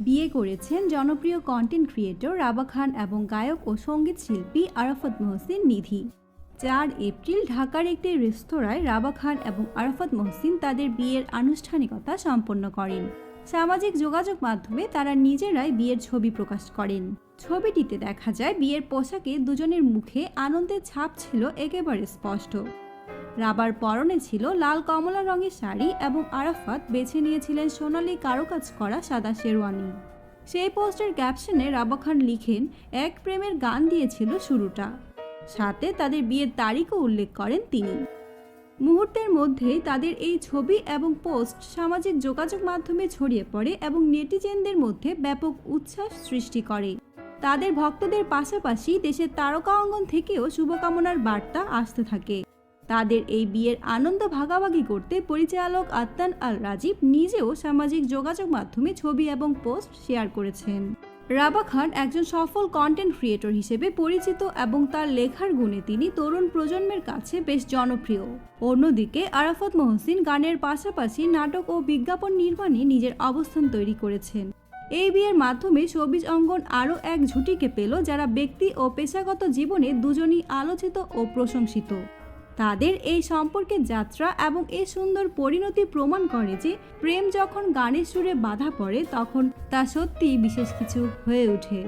বিয়ে করেছেন জনপ্রিয় কন্টেন্ট ক্রিয়েটর রাবা খান এবং গায়ক ও সংগীত শিল্পী আরাফাত মহসিন নিধি। চার এপ্রিল ঢাকার একটি রেস্তোরাঁয় রাবা খান এবং আরাফাত মহসিন তাদের বিয়ের আনুষ্ঠানিকতা সম্পন্ন করেন। সামাজিক যোগাযোগ মাধ্যমে তারা নিজেরাই বিয়ের ছবি প্রকাশ করেন। ছবিটিতে দেখা যায়, বিয়ের পোশাকে দুজনের মুখে আনন্দের ছাপ ছিল একেবারে স্পষ্ট। রাবার পরনে ছিল লাল কমলা রঙের শাড়ি এবং আরাফাত বেছে নিয়েছিলেন সোনালি কারুকাজ করা সাদা শেরওয়ানি। সেই পোস্টের ক্যাপশনে রাবা খান লিখেন, এক প্রেমের গান দিয়েছিল শুরুটা। সাথে তাদের বিয়ের তারিখও উল্লেখ করেন তিনি। মুহূর্তের মধ্যেই তাদের এই ছবি এবং পোস্ট সামাজিক যোগাযোগ মাধ্যমে ছড়িয়ে পড়ে এবং নেটিজেনদের মধ্যে ব্যাপক উচ্ছ্বাস সৃষ্টি করে। তাদের ভক্তদের পাশাপাশি দেশের তারকা অঙ্গন থেকেও শুভকামনার বার্তা আসতে থাকে। তাদের এই বিয়ের আনন্দ ভাগাভাগি করতে পরিচালক আত্তান আল রাজীব নিজেও সামাজিক যোগাযোগ মাধ্যমে ছবি এবং পোস্ট শেয়ার করেছেন। রাবা খান একজন সফল কন্টেন্ট ক্রিয়েটর হিসেবে পরিচিত এবং তার লেখার গুণে তিনি তরুণ প্রজন্মের কাছে বেশ জনপ্রিয়। অন্যদিকে আরাফত মহসিন গানের পাশাপাশি নাটক ও বিজ্ঞাপন নির্মাণে নিজের অবস্থান তৈরি করেছেন। এই বিয়ের মাধ্যমে সবিজ অঙ্গন আরও এক ঝুঁটিকে পেল যারা ব্যক্তি ও পেশাগত জীবনে দুজনই আলোচিত ও প্রশংসিত। তাদের এই সম্পর্কে যাত্রা এবং এই সুন্দর পরিণতি প্রমাণ করে যে প্রেম যখন গানের সুরে বাধা পড়ে, তখন তা সত্যিই বিশেষ কিছু হয়ে ওঠে।